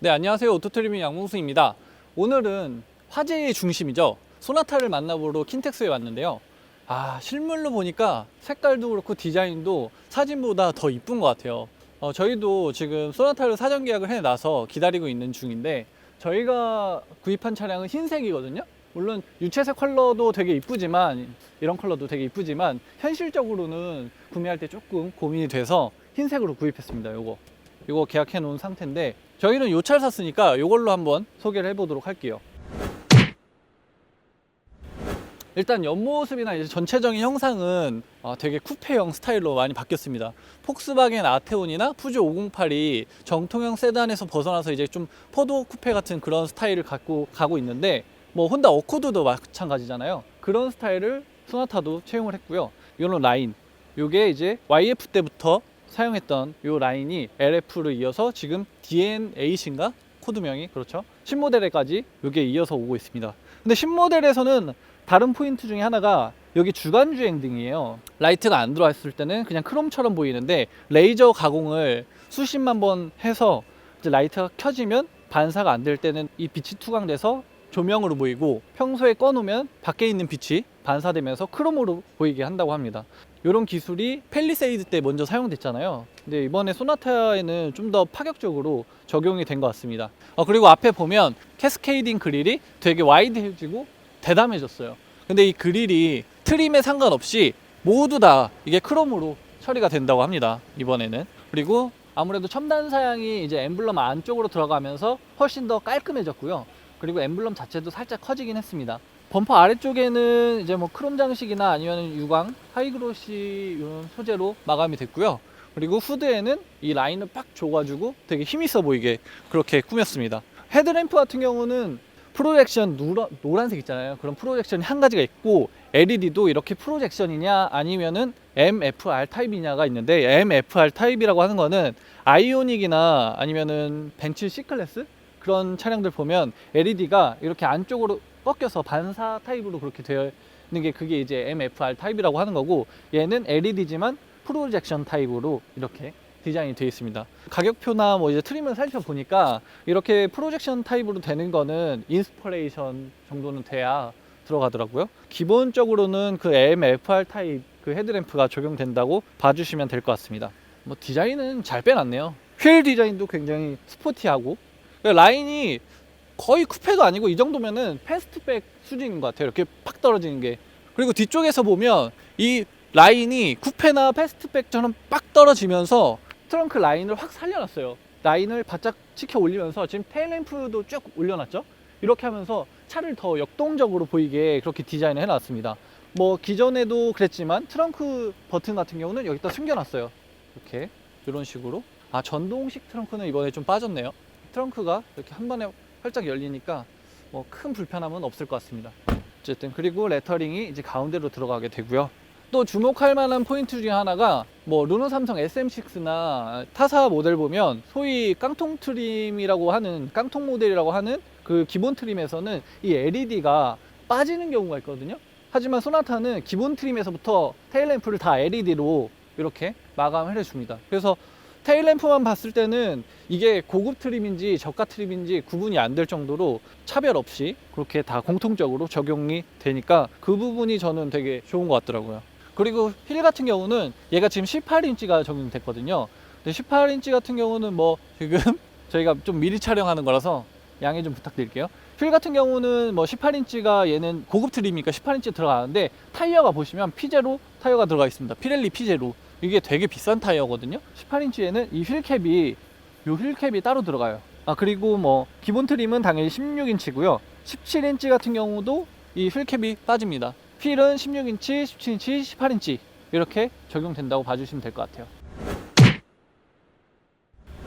네, 안녕하세요. 오토트리밍 양몽수입니다. 오늘은 화제의 중심이죠. 소나타를 만나보러 킨텍스에 왔는데요. 아, 실물로 보니까 색깔도 그렇고 디자인도 사진보다 더 이쁜 것 같아요. 어, 저희도 지금 소나타를 사전 계약을 해놔서 기다리고 있는 중인데 저희가 구입한 차량은 흰색이거든요. 물론 유채색 컬러도 되게 이쁘지만 이런 컬러도 되게 이쁘지만 현실적으로는 구매할 때 조금 고민이 돼서 흰색으로 구입했습니다. 요거. 요거 계약해 놓은 상태인데 저희는 요 차를 샀으니까 요걸로 한번 소개를 해보도록 할게요. 일단 옆모습이나 이제 전체적인 형상은 어, 되게 쿠페형 스타일로 많이 바뀌었습니다. 폭스바겐 아테온이나 푸조 508이 정통형 세단에서 벗어나서 이제 좀 포도 쿠페 같은 그런 스타일을 갖고 가고 있는데 뭐 혼다 어코드도 마찬가지잖아요. 그런 스타일을 소나타도 채용을 했고요. 이런 라인, 요게 이제 YF 때부터 사용했던 요 라인이 LF를 이어서 지금 DN8인가 코드명이 그렇죠. 신모델에까지 요게 이어서 오고 있습니다. 근데 신모델에서는 다른 포인트 중에 하나가 여기 주간 주행 등이에요. 라이트가 안 들어왔을 때는 그냥 크롬처럼 보이는데 레이저 가공을 수십만 번 해서 라이트가 켜지면 반사가 안 될 때는 이 빛이 투광돼서 조명으로 보이고 평소에 꺼놓으면 밖에 있는 빛이 반사되면서 크롬으로 보이게 한다고 합니다. 이런 기술이 펠리세이드 때 먼저 사용됐잖아요. 근데 이번에 소나타에는 좀 더 파격적으로 적용이 된 것 같습니다. 어, 그리고 앞에 보면 캐스케이딩 그릴이 되게 와이드해지고 대담해졌어요. 근데 이 그릴이 트림에 상관없이 모두 다 이게 크롬으로 처리가 된다고 합니다. 이번에는. 그리고 아무래도 첨단 사양이 이제 엠블럼 안쪽으로 들어가면서 훨씬 더 깔끔해졌고요. 그리고 엠블럼 자체도 살짝 커지긴 했습니다. 범퍼 아래쪽에는 이제 뭐 크롬 장식이나 아니면 유광, 하이그로시 이런 소재로 마감이 됐고요. 그리고 후드에는 이 라인을 빡 줘가지고 되게 힘있어 보이게 그렇게 꾸몄습니다. 헤드램프 같은 경우는 프로젝션 누런, 노란색 있잖아요. 그런 프로젝션이 한 가지가 있고 LED도 이렇게 프로젝션이냐 아니면은 MFR 타입이냐가 있는데 MFR 타입이라고 하는 거는 아이오닉이나 아니면은 벤츠 C 클래스 그런 차량들 보면 LED가 이렇게 안쪽으로 꺾여서 반사 타입으로 그렇게 되어 있는 게 그게 이제 MFR 타입이라고 하는 거고 얘는 LED지만 프로젝션 타입으로 이렇게 디자인이 되어 있습니다. 가격표나 뭐 이제 트림을 살펴보니까 이렇게 프로젝션 타입으로 되는 거는 인스퍼레이션 정도는 돼야 들어가더라고요. 기본적으로는 그 MFR 타입 그 헤드램프가 적용된다고 봐주시면 될 것 같습니다. 뭐 디자인은 잘 빼놨네요. 휠 디자인도 굉장히 스포티하고 라인이 거의 쿠페도 아니고 이 정도면은 패스트백 수준인 것 같아요. 이렇게 팍 떨어지는 게. 그리고 뒤쪽에서 보면 이 라인이 쿠페나 패스트백처럼 빡 떨어지면서 트렁크 라인을 확 살려놨어요. 라인을 바짝 치켜 올리면서 지금 테일램프도 쭉 올려놨죠. 이렇게 하면서 차를 더 역동적으로 보이게 그렇게 디자인을 해놨습니다. 뭐 기존에도 그랬지만 트렁크 버튼 같은 경우는 여기다 숨겨놨어요. 이렇게 이런 식으로. 아 전동식 트렁크는 이번에 좀 빠졌네요. 트렁크가 이렇게 한 번에 활짝 열리니까 뭐 큰 불편함은 없을 것 같습니다. 어쨌든 그리고 레터링이 이제 가운데로 들어가게 되고요. 또 주목할 만한 포인트 중에 하나가 뭐 르노 삼성 SM6나 타사 모델 보면 소위 깡통 트림이라고 하는 깡통 모델이라고 하는 그 기본 트림에서는 이 LED가 빠지는 경우가 있거든요. 하지만 소나타는 기본 트림에서부터 테일 램프를 다 LED로 이렇게 마감을 해줍니다. 그래서 테일 램프만 봤을 때는 이게 고급 트림인지 저가 트림인지 구분이 안 될 정도로 차별 없이 그렇게 다 공통적으로 적용이 되니까 그 부분이 저는 되게 좋은 것 같더라고요. 그리고 휠 같은 경우는 얘가 지금 18인치가 적용됐거든요. 근데 18인치 같은 경우는 뭐 지금 저희가 좀 미리 촬영하는 거라서 양해 좀 부탁드릴게요. 휠 같은 경우는 뭐 18인치가 얘는 고급 트림이니까 18인치 들어가는데 타이어가 보시면 피제로 타이어가 들어가 있습니다. 피렐리 피제로. 이게 되게 비싼 타이어거든요. 18인치에는 이 휠캡이 요 휠캡이 따로 들어가요. 아 그리고 뭐 기본 트림은 당연히 16인치고요. 17인치 같은 경우도 이 휠캡이 빠집니다. 휠은 16인치, 17인치, 18인치 이렇게 적용된다고 봐주시면 될 것 같아요.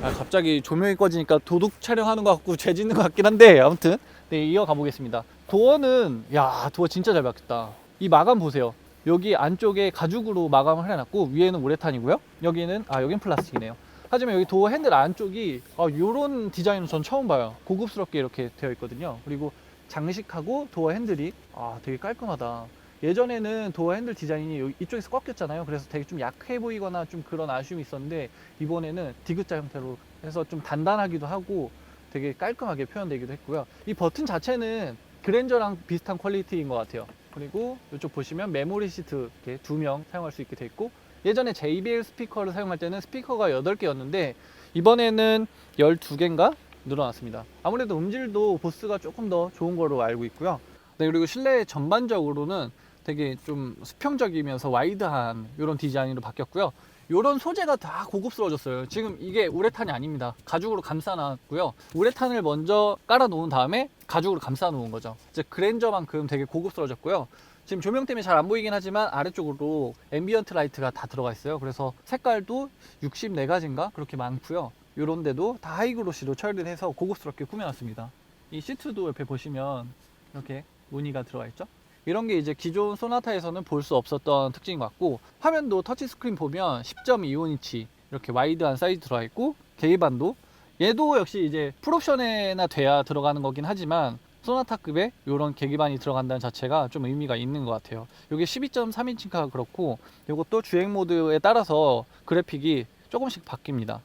아, 갑자기 조명이 꺼지니까 도둑 촬영하는 것 같고 죄 짓는 것 같긴 한데 아무튼 네 이어가 보겠습니다. 도어는 야 도어 진짜 잘 박혔다. 이 마감 보세요. 여기 안쪽에 가죽으로 마감을 해놨고 위에는 우레탄이고요. 여기는 아 여긴 플라스틱이네요. 하지만 여기 도어 핸들 안쪽이 아, 이런 디자인은 전 처음 봐요. 고급스럽게 이렇게 되어 있거든요. 그리고 장식하고 도어 핸들이 아 되게 깔끔하다. 예전에는 도어 핸들 디자인이 이쪽에서 꺾였잖아요. 그래서 되게 좀 약해 보이거나 좀 그런 아쉬움이 있었는데 이번에는 디귿자 형태로 해서 좀 단단하기도 하고 되게 깔끔하게 표현되기도 했고요. 이 버튼 자체는 그랜저랑 비슷한 퀄리티인 것 같아요. 그리고 이쪽 보시면 메모리 시트 이렇게 두 명 사용할 수 있게 돼 있고 예전에 JBL 스피커를 사용할 때는 스피커가 8개였는데 이번에는 12개인가 늘어났습니다. 아무래도 음질도 보스가 조금 더 좋은 거로 알고 있고요. 네, 그리고 실내 전반적으로는 되게 좀 수평적이면서 와이드한 이런 디자인으로 바뀌었고요. 이런 소재가 다 고급스러워졌어요. 지금 이게 우레탄이 아닙니다. 가죽으로 감싸놨고요. 우레탄을 먼저 깔아 놓은 다음에 가죽으로 감싸 놓은 거죠. 이제 그랜저만큼 되게 고급스러워졌고요. 지금 조명 때문에 잘 안 보이긴 하지만 아래쪽으로 앰비언트 라이트가 다 들어가 있어요. 그래서 색깔도 64가지인가 그렇게 많고요. 이런 데도 다 하이그로시로 처리를 해서 고급스럽게 꾸며놨습니다. 이 시트도 옆에 보시면 이렇게 무늬가 들어가 있죠. 이런 게 이제 기존 소나타에서는 볼 수 없었던 특징인 것 같고 화면도 터치스크린 보면 10.25인치 이렇게 와이드한 사이즈 들어가 있고 계기판도 얘도 역시 이제 풀옵션에나 돼야 들어가는 거긴 하지만 소나타급의 이런 계기판이 들어간다는 자체가 좀 의미가 있는 것 같아요. 이게 12.3인치가 그렇고 이것도 주행 모드에 따라서 그래픽이 조금씩 바뀝니다.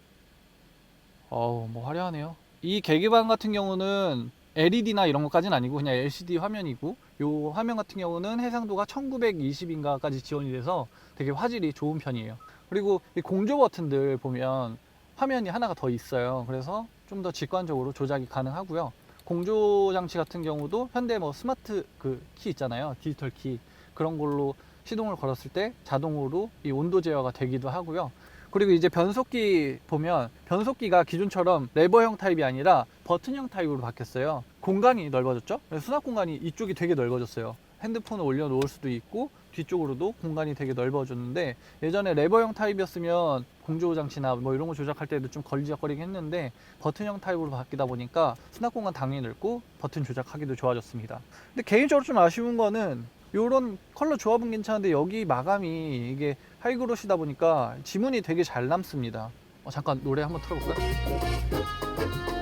어우 뭐 화려하네요. 이 계기판 같은 경우는 LED나 이런 것까지는 아니고 그냥 LCD 화면이고 요 화면 같은 경우는 해상도가 1920인가까지 지원이 돼서 되게 화질이 좋은 편이에요. 그리고 이 공조 버튼들 보면 화면이 하나가 더 있어요. 그래서 좀 더 직관적으로 조작이 가능하고요. 공조 장치 같은 경우도 현대 뭐 스마트 그 키 있잖아요. 디지털 키 그런 걸로 시동을 걸었을 때 자동으로 이 온도 제어가 되기도 하고요. 그리고 이제 변속기 보면 변속기가 기존처럼 레버형 타입이 아니라 버튼형 타입으로 바뀌었어요. 공간이 넓어졌죠? 그래서 수납 공간이 이쪽이 되게 넓어졌어요. 핸드폰을 올려놓을 수도 있고 뒤쪽으로도 공간이 되게 넓어졌는데 예전에 레버형 타입이었으면 공조 장치나 뭐 이런 거 조작할 때도 좀 걸리적거리긴 했는데 버튼형 타입으로 바뀌다 보니까 수납 공간 당연히 넓고 버튼 조작하기도 좋아졌습니다. 근데 개인적으로 좀 아쉬운 거는 요런 컬러 조합은 괜찮은데 여기 마감이 이게 하이그로시다 보니까 지문이 되게 잘 남습니다. 어, 잠깐 노래 한번 틀어볼까요?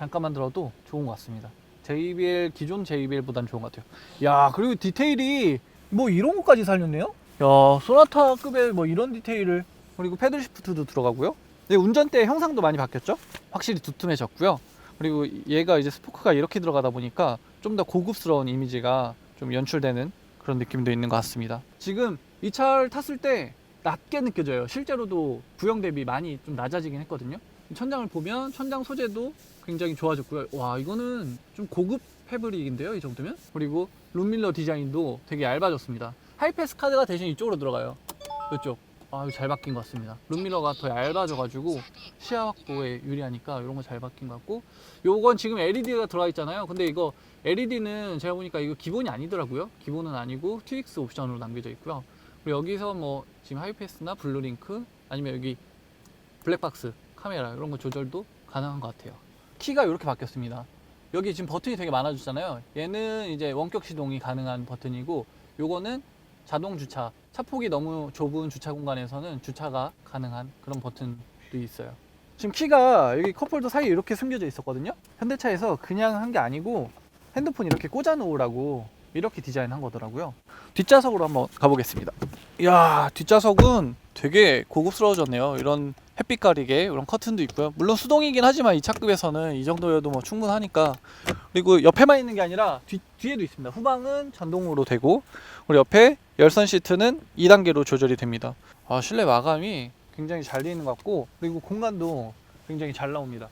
잠깐만 들어도 좋은 것 같습니다. JBL 기존 JBL보단 좋은 것 같아요. 야 그리고 디테일이 뭐 이런 것까지 살렸네요. 야 소나타급의 뭐 이런 디테일을 그리고 패들 시프트도 들어가고요. 네, 운전대 형상도 많이 바뀌었죠. 확실히 두툼해졌고요. 그리고 얘가 이제 스포크가 이렇게 들어가다 보니까 좀 더 고급스러운 이미지가 좀 연출되는 그런 느낌도 있는 것 같습니다. 지금 이 차를 탔을 때 낮게 느껴져요. 실제로도 구형 대비 많이 좀 낮아지긴 했거든요. 천장을 보면 천장 소재도 굉장히 좋아졌고요. 와 이거는 좀 고급 패브릭인데요, 이 정도면? 그리고 룸밀러 디자인도 되게 얇아졌습니다. 하이패스 카드가 대신 이쪽으로 들어가요. 이쪽. 아, 잘 바뀐 것 같습니다. 룸밀러가 더 얇아져가지고 시야 확보에 유리하니까 이런 거 잘 바뀐 것 같고 요건 지금 LED가 들어가 있잖아요. 근데 이거 LED는 제가 보니까 이거 기본이 아니더라고요. 기본은 아니고 TX 옵션으로 남겨져 있고요. 그리고 여기서 뭐 지금 하이패스나 블루링크 아니면 여기 블랙박스 카메라 이런 거 조절도 가능한 것 같아요. 키가 이렇게 바뀌었습니다. 여기 지금 버튼이 되게 많아졌잖아요. 얘는 이제 원격 시동이 가능한 버튼이고 요거는 자동 주차. 차폭이 너무 좁은 주차 공간에서는 주차가 가능한 그런 버튼도 있어요. 지금 키가 여기 컵홀더 사이에 이렇게 숨겨져 있었거든요. 현대차에서 그냥 한 게 아니고 핸드폰 이렇게 꽂아 놓으라고 이렇게 디자인한 거더라고요. 뒷좌석으로 한번 가보겠습니다. 이야, 뒷좌석은 되게 고급스러워졌네요. 이런 햇빛 가리개, 이런 커튼도 있고요. 물론 수동이긴 하지만 이 차급에서는 이 정도여도 뭐 충분하니까. 그리고 옆에만 있는 게 아니라 뒤, 뒤에도 있습니다. 후방은 전동으로 되고, 우리 옆에 열선 시트는 2단계로 조절이 됩니다. 아, 실내 마감이 굉장히 잘 되어 있는 것 같고, 그리고 공간도 굉장히 잘 나옵니다.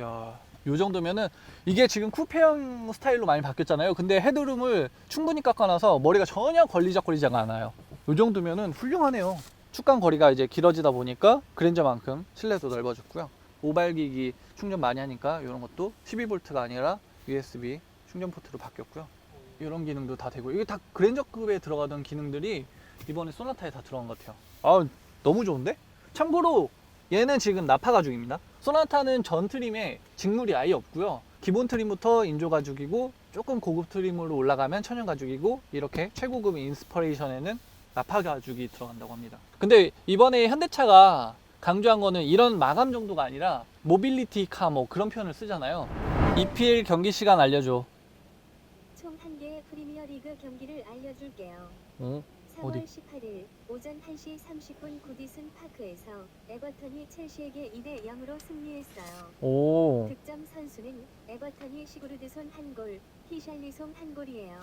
야, 요 정도면은 이게 지금 쿠페형 스타일로 많이 바뀌었잖아요. 근데 헤드룸을 충분히 깎아놔서 머리가 전혀 걸리적거리지가 않아요. 요 정도면은 훌륭하네요. 축간 거리가 이제 길어지다 보니까 그랜저만큼 실내도 넓어졌고요. 모바일기기 충전 많이 하니까 이런 것도 12V가 아니라 USB 충전 포트로 바뀌었고요. 이런 기능도 다 되고 이게 다 그랜저급에 들어가던 기능들이 이번에 소나타에 다 들어간 것 같아요. 아 너무 좋은데? 참고로 얘는 지금 나파 가죽입니다. 소나타는 전 트림에 직물이 아예 없고요. 기본 트림부터 인조 가죽이고 조금 고급 트림으로 올라가면 천연 가죽이고 이렇게 최고급 인스퍼레이션에는 나파 가죽이 들어간다고 합니다. 근데 이번에 현대차가 강조한 거는 이런 마감 정도가 아니라 모빌리티 카 뭐 그런 표현을 쓰잖아요. EPL 경기 시간 알려줘. 총 한 개의 프리미어 리그 경기를 알려줄게요. 어? 4월 어디? 18일 오전 1시 30분 구디슨 파크에서 에버턴이 첼시에게 2대 0으로 승리했어요. 오. 득점 선수는 에버턴이 시구르드손 한 골, 히샬리송 한 골이에요.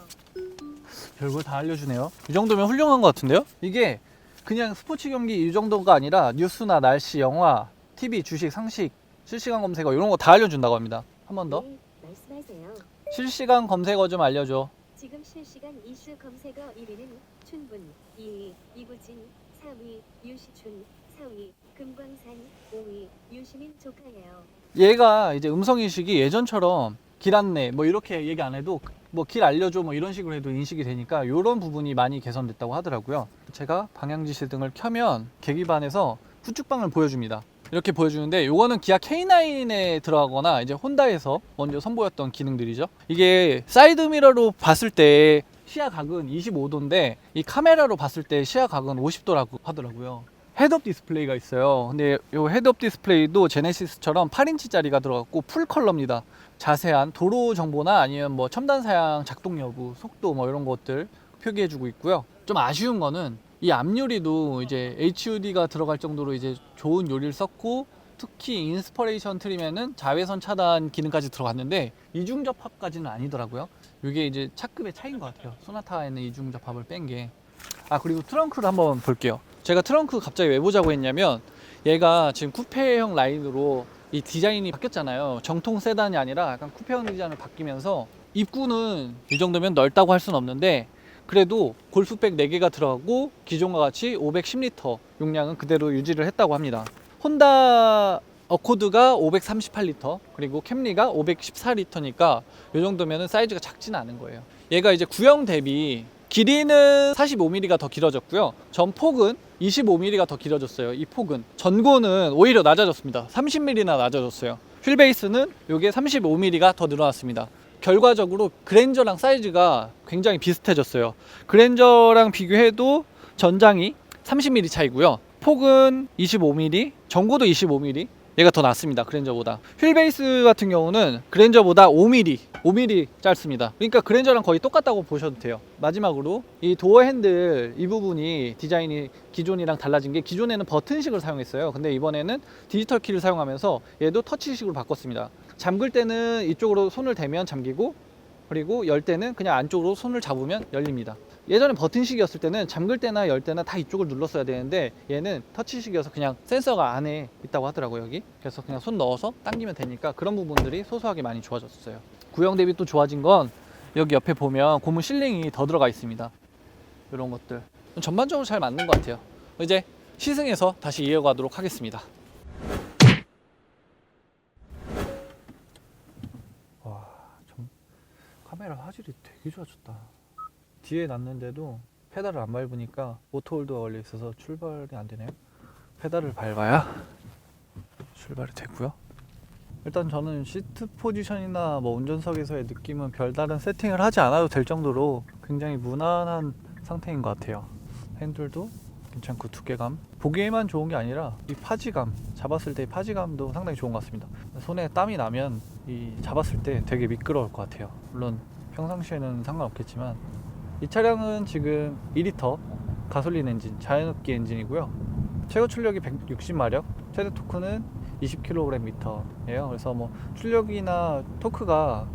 별걸 다 알려주네요. 이 정도면 훌륭한 것 같은데요? 이게 그냥 스포츠 경기 이 정도가 아니라 뉴스나 날씨, 영화, TV, 주식, 상식, 실시간 검색어 이런 거 다 알려준다고 합니다. 한 번 더. 네, 말씀하세요. 실시간 검색어 좀 알려줘. 지금 실시간 이슈 검색어 1위는 춘분, 2위 이구진, 3위 유시춘, 4위 금광산, 5위 유시민 조카예요. 얘가 이제 음성 인식이 예전처럼 길 안내 뭐 이렇게 얘기 안 해도 뭐 길 알려줘 뭐 이런 식으로 해도 인식이 되니까 이런 부분이 많이 개선됐다고 하더라고요. 제가 방향 지시 등을 켜면 계기판에서 후측방을 보여줍니다. 이렇게 보여주는데 요거는 기아 K9에 들어가거나 이제 혼다에서 먼저 선보였던 기능들이죠. 이게 사이드 미러로 봤을 때 시야 각은 25도인데 이 카메라로 봤을 때 시야 각은 50도라고 하더라고요. 헤드업 디스플레이가 있어요. 근데 이 헤드업 디스플레이도 제네시스처럼 8인치짜리가 들어갔고 풀 컬러입니다. 자세한 도로 정보나 아니면 뭐 첨단 사양 작동 여부, 속도 뭐 이런 것들 표기해 주고 있고요. 좀 아쉬운 거는 이 앞유리도 이제 HUD가 들어갈 정도로 이제 좋은 요리를 썼고 특히 인스퍼레이션 트림에는 자외선 차단 기능까지 들어갔는데 이중 접합까지는 아니더라고요. 이게 이제 차급의 차이인 것 같아요. 소나타에는 이중 접합을 뺀 게. 아 그리고 트렁크를 한번 볼게요. 제가 트렁크 갑자기 왜 보자고 했냐면 얘가 지금 쿠페형 라인으로 이 디자인이 바뀌었잖아요. 정통 세단이 아니라 약간 쿠페형 디자인을 바뀌면서 입구는 이 정도면 넓다고 할 수는 없는데 그래도 골프백 4개가 들어가고 기존과 같이 510리터 용량은 그대로 유지를 했다고 합니다. 혼다 어코드가 538리터 그리고 캠리가 514리터니까 이 정도면 사이즈가 작지는 않은 거예요. 얘가 이제 구형 대비 길이는 45mm가 더 길어졌고요. 전폭은 25mm가 더 길어졌어요. 이 폭은 전고는 오히려 낮아졌습니다. 30mm나 낮아졌어요. 휠 베이스는 이게 35mm가 더 늘어났습니다. 결과적으로 그랜저랑 사이즈가 굉장히 비슷해졌어요. 그랜저랑 비교해도 전장이 30mm 차이고요. 폭은 25mm, 전고도 25mm. 얘가 더 낫습니다. 그랜저보다. 휠 베이스 같은 경우는 그랜저보다 5mm, 5mm 짧습니다. 그러니까 그랜저랑 거의 똑같다고 보셔도 돼요. 마지막으로 이 도어 핸들 이 부분이 디자인이 기존이랑 달라진 게 기존에는 버튼식을 사용했어요. 근데 이번에는 디지털 키를 사용하면서 얘도 터치식으로 바꿨습니다. 잠글 때는 이쪽으로 손을 대면 잠기고 그리고 열 때는 그냥 안쪽으로 손을 잡으면 열립니다. 예전에 버튼식이었을 때는 잠글 때나 열 때나 다 이쪽을 눌렀어야 되는데 얘는 터치식이어서 그냥 센서가 안에 있다고 하더라고요 여기. 그래서 그냥 손 넣어서 당기면 되니까 그런 부분들이 소소하게 많이 좋아졌어요. 구형 대비 또 좋아진 건 여기 옆에 보면 고무 실링이 더 들어가 있습니다. 이런 것들. 전반적으로 잘 맞는 것 같아요. 이제 시승해서 다시 이어가도록 하겠습니다. 와, 좀 카메라 화질이 되게 좋아졌다. 뒤에 놨는데도 페달을 안 밟으니까 오토홀드가 걸려 있어서 출발이 안 되네요. 페달을 밟아야 출발이 되고요. 일단 저는 시트 포지션이나 뭐 운전석에서의 느낌은 별다른 세팅을 하지 않아도 될 정도로 굉장히 무난한 상태인 것 같아요. 핸들도 괜찮고 두께감 보기에만 좋은 게 아니라 이 파지감 잡았을 때 파지감도 상당히 좋은 것 같습니다 손에 땀이 나면 이 잡았을 때 되게 미끄러울 것 같아요 물론 평상시에는 상관없겠지만 이 차량은 지금 2리터 가솔린 엔진 자연흡기 엔진이고요. 최고 출력이 160마력 최대 토크는 20kgm예요. 그래서 뭐 출력이나 토크가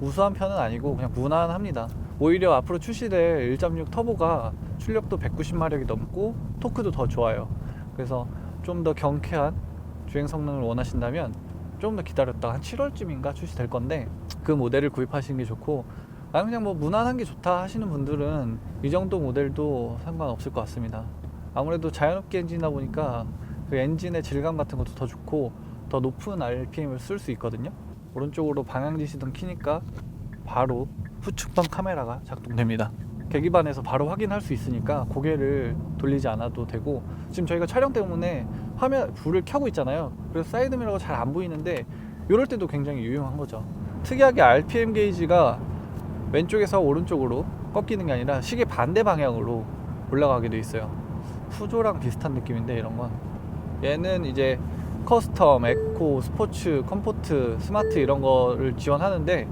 우수한 편은 아니고 그냥 무난합니다. 오히려 앞으로 출시될 1.6 터보가 출력도 190마력이 넘고 토크도 더 좋아요. 그래서 좀 더 경쾌한 주행 성능을 원하신다면 좀 더 기다렸다가 한 7월쯤인가 출시될 건데 그 모델을 구입하시는 게 좋고 아 그냥 뭐 무난한 게 좋다 하시는 분들은 이 정도 모델도 상관없을 것 같습니다. 아무래도 자연흡기 엔진이다 보니까 그 엔진의 질감 같은 것도 더 좋고 더 높은 RPM을 쓸 수 있거든요. 오른쪽으로 방향 지시등 키니까 바로 후측방 카메라가 작동됩니다. 계기판에서 바로 확인할 수 있으니까 고개를 돌리지 않아도 되고 지금 저희가 촬영 때문에 화면 불을 켜고 있잖아요. 그래서 사이드 미러가 잘 안 보이는데 이럴 때도 굉장히 유용한 거죠. 특이하게 RPM 게이지가 왼쪽에서 오른쪽으로 꺾이는 게 아니라 시계 반대 방향으로 올라가게 돼 있어요. 푸조랑 비슷한 느낌인데 이런 건 얘는 이제 커스텀, 에코, 스포츠, 컴포트, 스마트 이런 거를 지원하는데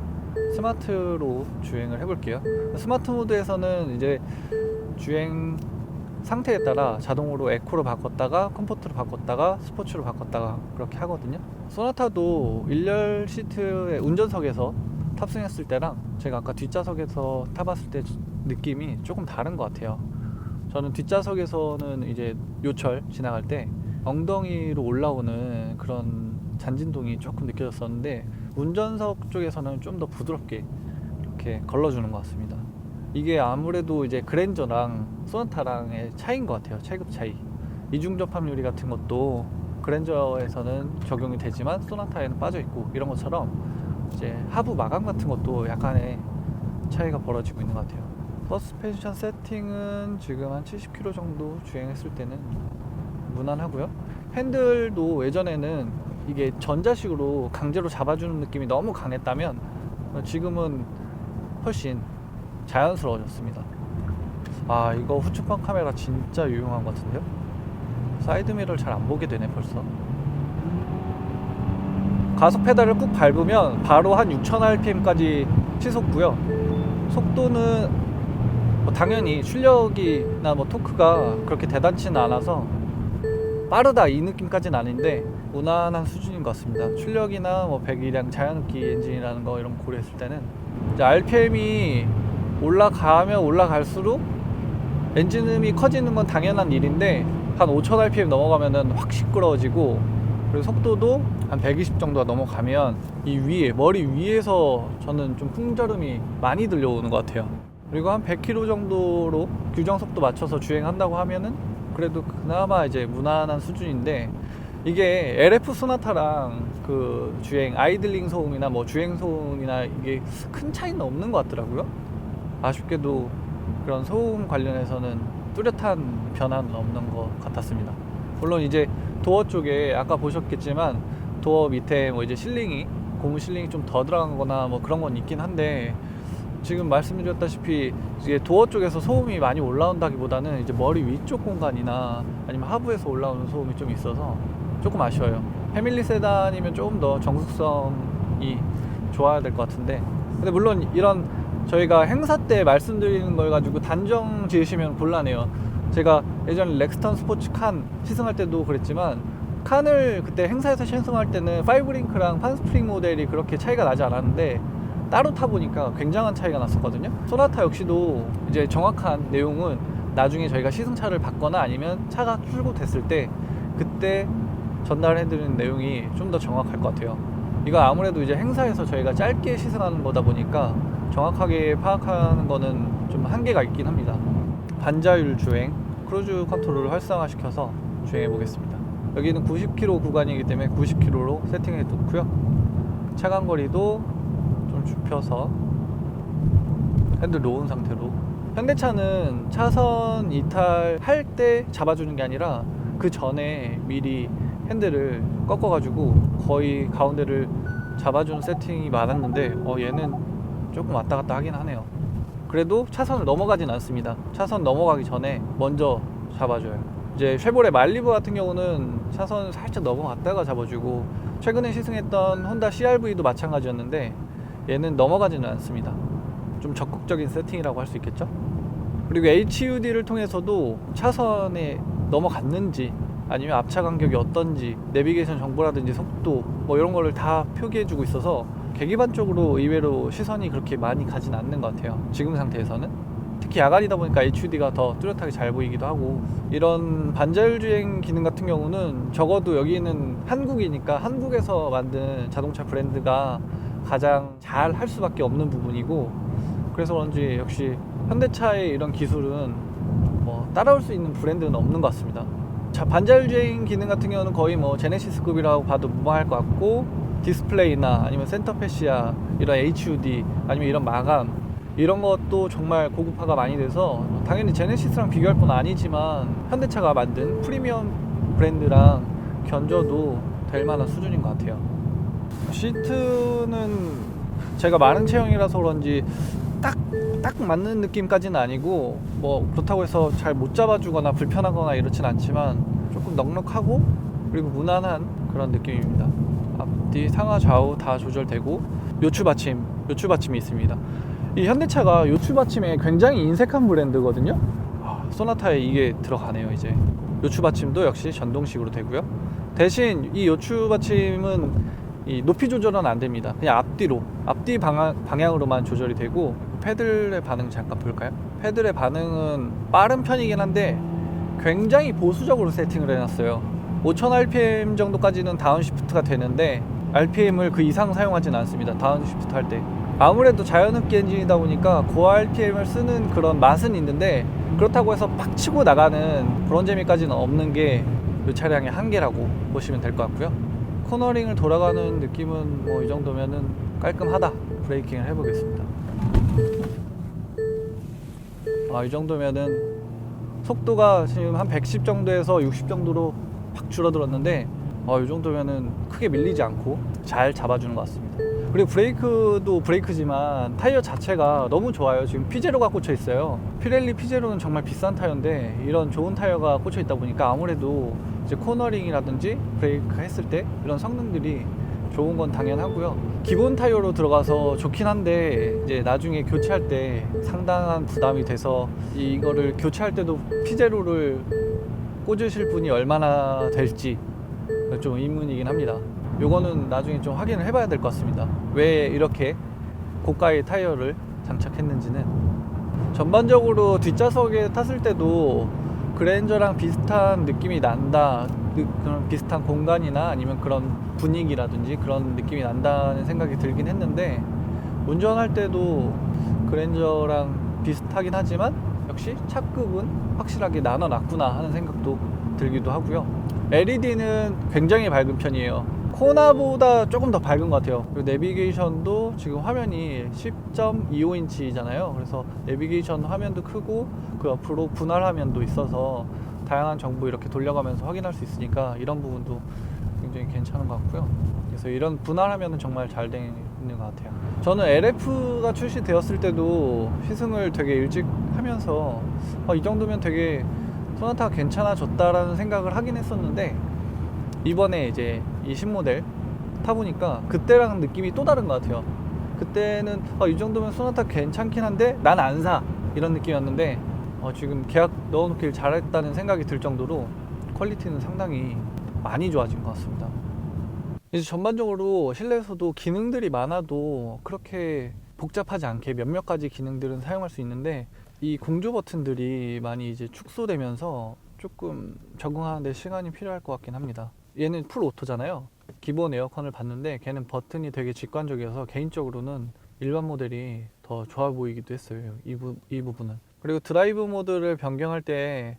스마트로 주행을 해볼게요. 스마트 모드에서는 이제 주행 상태에 따라 자동으로 에코로 바꿨다가 컴포트로 바꿨다가 스포츠로 바꿨다가 그렇게 하거든요. 소나타도 1열 시트의 운전석에서 탑승했을 때랑 제가 아까 뒷좌석에서 타봤을 때 느낌이 조금 다른 것 같아요. 저는 뒷좌석에서는 이제 요철 지나갈 때 엉덩이로 올라오는 그런 잔진동이 조금 느껴졌었는데 운전석 쪽에서는 좀 더 부드럽게 이렇게 걸러주는 것 같습니다. 이게 아무래도 이제 그랜저랑 소나타랑의 차이인 것 같아요. 체급 차이. 이중 접합유리 같은 것도 그랜저에서는 적용이 되지만 소나타에는 빠져 있고 이런 것처럼 이제 하부 마감 같은 것도 약간의 차이가 벌어지고 있는 것 같아요. 서스펜션 세팅은 지금 한 70km 정도 주행했을 때는 무난하고요. 핸들도 예전에는 이게 전자식으로 강제로 잡아주는 느낌이 너무 강했다면 지금은 훨씬 자연스러워졌습니다. 아 이거 후측방 카메라 진짜 유용한 것 같은데요? 사이드미러를 잘 안 보게 되네 벌써. 가속 페달을 꾹 밟으면 바로 한 6000rpm까지 시속고요. 속도는 뭐 당연히 출력이나 뭐 토크가 그렇게 대단치는 않아서 빠르다 이 느낌까지는 아닌데 무난한 수준인 것 같습니다. 출력이나 뭐 배기량 자연흡기 엔진이라는 거 이런 거 고려했을 때는 이제 RPM이 올라가면 올라갈수록 엔진음이 커지는 건 당연한 일인데 한 5000rpm 넘어가면은 확 시끄러워지고 그리고 속도도 한 120 정도가 넘어가면 이 위에 머리 위에서 저는 좀 풍절음이 많이 들려오는 것 같아요. 그리고 한 100km 정도로 규정 속도 맞춰서 주행한다고 하면은 그래도 그나마 이제 무난한 수준인데 이게 LF 소나타랑 그 주행 아이들링 소음이나 뭐 주행 소음이나 이게 큰 차이는 없는 것 같더라고요. 아쉽게도 그런 소음 관련해서는 뚜렷한 변화는 없는 것 같았습니다. 물론 이제 도어 쪽에 아까 보셨겠지만 도어 밑에 뭐 이제 실링이 고무 실링이 좀 더 들어간 거나 뭐 그런 건 있긴 한데 지금 말씀드렸다시피 이제 도어 쪽에서 소음이 많이 올라온다기보다는 이제 머리 위쪽 공간이나 아니면 하부에서 올라오는 소음이 좀 있어서 조금 아쉬워요. 패밀리 세단이면 조금 더 정숙성이 좋아야 될 것 같은데 근데 물론 이런 저희가 행사 때 말씀드리는 걸 가지고 단정 지으시면 곤란해요. 제가 예전에 렉스턴 스포츠 칸 시승할 때도 그랬지만 칸을 그때 행사에서 시승할 때는 파이브링크랑 판스프링 모델이 그렇게 차이가 나지 않았는데 따로 타보니까 굉장한 차이가 났었거든요. 소나타 역시도 이제 정확한 내용은 나중에 저희가 시승차를 받거나 아니면 차가 출고됐을 때 그때 전달해드리는 내용이 좀 더 정확할 것 같아요. 이거 아무래도 이제 행사에서 저희가 짧게 시승하는 거다 보니까 정확하게 파악하는 거는 좀 한계가 있긴 합니다. 반자율 주행, 크루즈 컨트롤을 활성화시켜서 주행해 보겠습니다. 여기는 90km 구간이기 때문에 90km로 세팅해 놓고요. 차간 거리도 좀 좁혀서 핸들 놓은 상태로 현대차는 차선 이탈할 때 잡아주는 게 아니라 그 전에 미리 핸들을 꺾어가지고 거의 가운데를 잡아주는 세팅이 많았는데 어 얘는 조금 왔다 갔다 하긴 하네요. 그래도 차선을 넘어가진 않습니다. 차선 넘어가기 전에 먼저 잡아줘요. 이제 쉐보레 말리브 같은 경우는 차선을 살짝 넘어갔다가 잡아주고 최근에 시승했던 혼다 CRV도 마찬가지였는데 얘는 넘어가지는 않습니다. 좀 적극적인 세팅이라고 할 수 있겠죠? 그리고 HUD를 통해서도 차선에 넘어갔는지 아니면 앞차 간격이 어떤지 내비게이션 정보라든지 속도 뭐 이런 거를 다 표기해주고 있어서 계기판쪽으로 의외로 시선이 그렇게 많이 가진 않는 것 같아요. 지금 상태에서는. 특히 야간이다 보니까 HUD가 더 뚜렷하게 잘 보이기도 하고 이런 반자율 주행 기능 같은 경우는 적어도 여기는 한국이니까 한국에서 만든 자동차 브랜드가 가장 잘 할 수밖에 없는 부분이고 그래서 그런지 역시 현대차의 이런 기술은 뭐 따라올 수 있는 브랜드는 없는 것 같습니다. 자, 반자율 주행 기능 같은 경우는 거의 뭐 제네시스급이라고 봐도 무방할 것 같고 디스플레이나 아니면 센터 패시아 이런 HUD 아니면 이런 마감 이런 것도 정말 고급화가 많이 돼서 당연히 제네시스랑 비교할 건 아니지만 현대차가 만든 프리미엄 브랜드랑 견줘도 될 만한 수준인 것 같아요. 시트는 제가 마른 체형이라서 그런지 딱, 딱 맞는 느낌까지는 아니고 뭐 그렇다고 해서 잘 못 잡아주거나 불편하거나 이렇진 않지만 조금 넉넉하고 그리고 무난한 그런 느낌입니다. 앞뒤 상하 좌우 다 조절되고 요추 받침, 요추 받침이 있습니다. 이 현대차가 요추 받침에 굉장히 인색한 브랜드거든요. 아, 소나타에 이게 들어가네요 이제. 요추 받침도 역시 전동식으로 되고요. 대신 이 요추 받침은 이 높이 조절은 안 됩니다. 그냥 앞뒤로 앞뒤 방향, 방향으로만 조절이 되고 패들의 반응 잠깐 볼까요? 패들의 반응은 빠른 편이긴 한데 굉장히 보수적으로 세팅을 해놨어요 5000rpm 정도까지는 다운시프트가 되는데 RPM을 그 이상 사용하진 않습니다 다운시프트 할 때 아무래도 자연흡기 엔진이다 보니까 고하 RPM을 쓰는 그런 맛은 있는데 그렇다고 해서 팍 치고 나가는 그런 재미까지는 없는 게 이 차량의 한계라고 보시면 될 것 같고요. 코너링을 돌아가는 느낌은 뭐 이 정도면은 깔끔하다. 브레이킹을 해보겠습니다. 아, 이 정도면은 속도가 지금 한 110 정도에서 60 정도로 확 줄어들었는데 어, 이 정도면은 크게 밀리지 않고 잘 잡아주는 것 같습니다. 그리고 브레이크도 브레이크지만 타이어 자체가 너무 좋아요. 지금 피제로가 꽂혀 있어요. 피렐리 피제로는 정말 비싼 타이어인데 이런 좋은 타이어가 꽂혀 있다 보니까 아무래도 이제 코너링이라든지 브레이크 했을 때 이런 성능들이 좋은 건 당연하고요. 기본 타이어로 들어가서 좋긴 한데 이제 나중에 교체할 때 상당한 부담이 돼서 이거를 교체할 때도 피제로를 꽂으실 분이 얼마나 될지 좀 의문이긴 합니다. 요거는 나중에 좀 확인을 해봐야 될 것 같습니다. 왜 이렇게 고가의 타이어를 장착했는지는 전반적으로 뒷좌석에 탔을 때도 그랜저랑 비슷한 느낌이 난다. 느- 그런 비슷한 공간이나 아니면 그런 분위기라든지 그런 느낌이 난다는 생각이 들긴 했는데 운전할 때도 그랜저랑 비슷하긴 하지만 역시 차급은 확실하게 나눠놨구나 하는 생각도 들기도 하고요. LED는 굉장히 밝은 편이에요. 코나보다 조금 더 밝은 것 같아요. 그리고 내비게이션도 지금 화면이 10.25인치잖아요. 그래서 내비게이션 화면도 크고 그 옆으로 분할 화면도 있어서 다양한 정보 이렇게 돌려가면서 확인할 수 있으니까 이런 부분도 굉장히 괜찮은 것 같고요. 그래서 이런 분할 화면은 정말 잘 되어 있는 것 같아요. 저는 LF가 출시되었을 때도 시승을 되게 일찍 하면서 아, 이 정도면 되게 소나타가 괜찮아졌다라는 생각을 하긴 했었는데 이번에 이제 이 신모델 타보니까 그때랑 느낌이 또 다른 것 같아요. 그때는 아, 이 정도면 소나타 괜찮긴 한데 난 안 사 이런 느낌이었는데 어, 지금 계약 넣어놓길 잘했다는 생각이 들 정도로 퀄리티는 상당히 많이 좋아진 것 같습니다. 이제 전반적으로 실내에서도 기능들이 많아도 그렇게 복잡하지 않게 몇몇 가지 기능들은 사용할 수 있는데 이 공조 버튼들이 많이 이제 축소되면서 조금 적응하는데 시간이 필요할 것 같긴 합니다. 얘는 풀 오토잖아요. 기본 에어컨을 봤는데 걔는 버튼이 되게 직관적이어서 개인적으로는 일반 모델이 더 좋아 보이기도 했어요. 이, 부, 이 부분은. 그리고 드라이브 모드를 변경할 때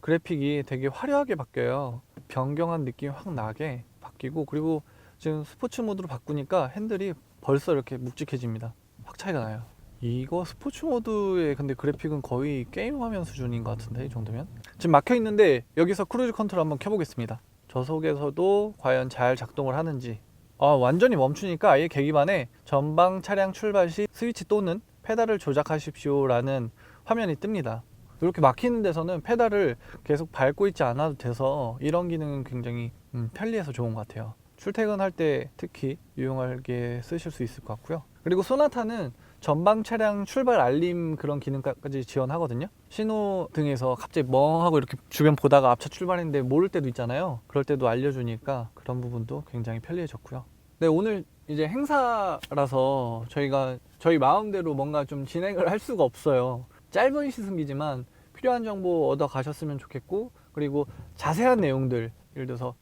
그래픽이 되게 화려하게 바뀌어요. 변경한 느낌이 확 나게 바뀌고 그리고 지금 스포츠 모드로 바꾸니까 핸들이 벌써 이렇게 묵직해집니다. 확 차이가 나요. 이거 스포츠 모드의 근데 그래픽은 거의 게임 화면 수준인 것 같은데 이 정도면 지금 막혀 있는데 여기서 크루즈 컨트롤 한번 켜보겠습니다. 저속에서도 과연 잘 작동을 하는지 아 완전히 멈추니까 아예 계기판에 전방 차량 출발 시 스위치 또는 페달을 조작하십시오 라는 화면이 뜹니다. 이렇게 막히는 데서는 페달을 계속 밟고 있지 않아도 돼서 이런 기능은 굉장히 음, 편리해서 좋은 것 같아요. 출퇴근할 때 특히 유용하게 쓰실 수 있을 것 같고요. 그리고 소나타는 전방 차량 출발 알림 그런 기능까지 지원하거든요. 신호등에서 갑자기 멍하고 이렇게 주변 보다가 앞차 출발했는데 모를 때도 있잖아요. 그럴 때도 알려주니까 그런 부분도 굉장히 편리해졌고요. 네, 오늘 이제 행사라서 저희가 저희 마음대로 뭔가 좀 진행을 할 수가 없어요. 짧은 시승기지만 필요한 정보 얻어 가셨으면 좋겠고 그리고 자세한 내용들 예를 들어서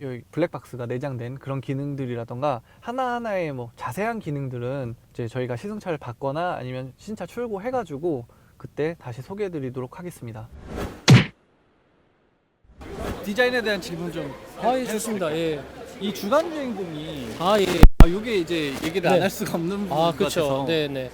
여기 블랙박스가 내장된 그런 기능들이라던가 하나하나의 뭐 자세한 기능들은 이제 저희가 시승차를 받거나 아니면 신차 출고 해 가지고 그때 다시 소개해 드리도록 하겠습니다. 디자인에 대한 질문 좀. 아, 예, 좋습니다. 예. 이 주간 주행공이 아, 예. 아 요게 이제 얘기를 안 네. 할 수가 없는 부분 아, 같아서. 그렇죠. 네, 네.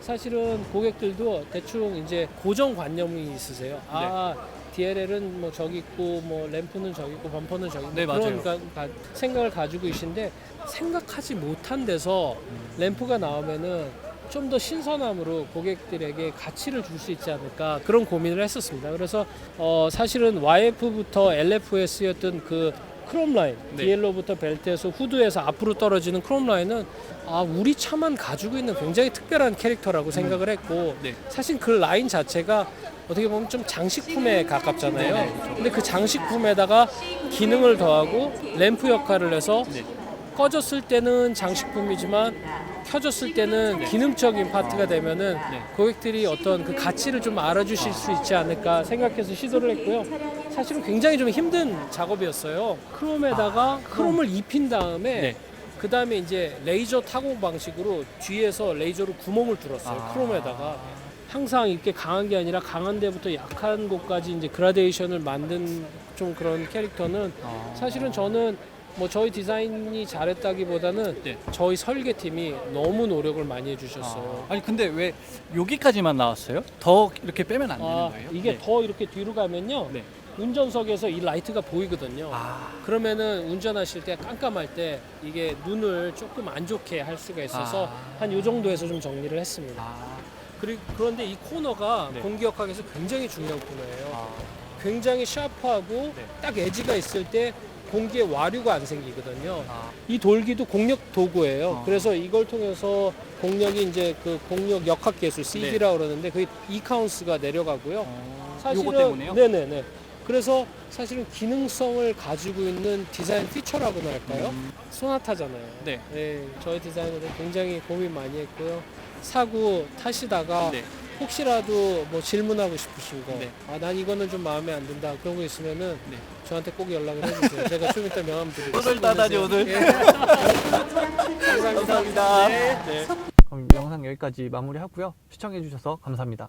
사실은 고객들도 대충 이제 고정 관념이 있으세요. 아, DLL은 뭐 저기 있고 뭐 램프는 저기 있고 범퍼는 저기 있고 네, 그런 맞아요. 가- 가- 생각을 가지고 계신데 생각하지 못한 데서 램프가 나오면은 좀 더 신선함으로 고객들에게 가치를 줄 수 있지 않을까 그런 고민을 했었습니다. 그래서 어, 사실은 YF부터 LFS였던 그 크롬 라인, 네. 디엘로부터 벨트에서 후드에서 앞으로 떨어지는 크롬 라인은 아 우리 차만 가지고 있는 굉장히 특별한 캐릭터라고 생각을 했고 네. 사실 그 라인 자체가 어떻게 보면 좀 장식품에 가깝잖아요. 네, 네, 그렇죠. 근데 그 장식품에다가 기능을 더하고 램프 역할을 해서 네. 꺼졌을 때는 장식품이지만 켜졌을 때는 기능적인 파트가 되면은 네. 고객들이 어떤 그 가치를 좀 알아주실 수 있지 않을까 생각해서 시도를 했고요. 사실은 굉장히 좀 힘든 작업이었어요. 크롬에다가 크롬을 입힌 다음에 아, 네. 그 다음에 이제 레이저 타공 방식으로 뒤에서 레이저로 구멍을 뚫었어요. 아. 크롬에다가 항상 이렇게 강한 게 아니라 강한 데부터 약한 곳까지 이제 그라데이션을 만든 좀 그런 캐릭터는 아. 사실은 저는 뭐 저희 디자인이 잘했다기보다는 네. 저희 설계팀이 너무 노력을 많이 해주셨어요. 아, 아니 근데 왜 여기까지만 나왔어요? 더 이렇게 빼면 안 되는 아, 거예요? 이게 네. 더 이렇게 뒤로 가면요. 네. 운전석에서 이 라이트가 보이거든요. 아, 그러면은 운전하실 때 깜깜할 때 이게 눈을 조금 안 좋게 할 수가 있어서 아. 한 요 정도에서 좀 정리를 했습니다. 아, 그리고 그런데 이 코너가 네. 공기역학에서 굉장히 중요한 코너예요. 아, 굉장히 샤프하고 네. 딱 에지가 있을 때 공기에 와류가 안 생기거든요. 아. 이 돌기도 공력 도구예요. 어. 그래서 이걸 통해서 공력이 이제 그 공력 역학 기술 CD라고 그러는데 그게 2카운스가 내려가고요. 어, 사실은 요거 때문에요? 네네네. 그래서 사실은 기능성을 가지고 있는 디자인 피처라고나 할까요? 음, 소나타잖아요. 네. 네, 저희 디자이너도 굉장히 고민 많이 했고요. 사고 타시다가 네. 혹시라도 뭐 질문하고 싶으신 거, 네. 아, 난 이거는 좀 마음에 안 든다. 그런 거 있으면은 네. 저한테 꼭 연락을 해주세요. 제가 좀 이따 명함 드리겠습니다. 오늘 따다니, 오늘. 예. 감사합니다. 감사합니다. 네. 네. 그럼 영상 여기까지 마무리하고요. 시청해주셔서 감사합니다.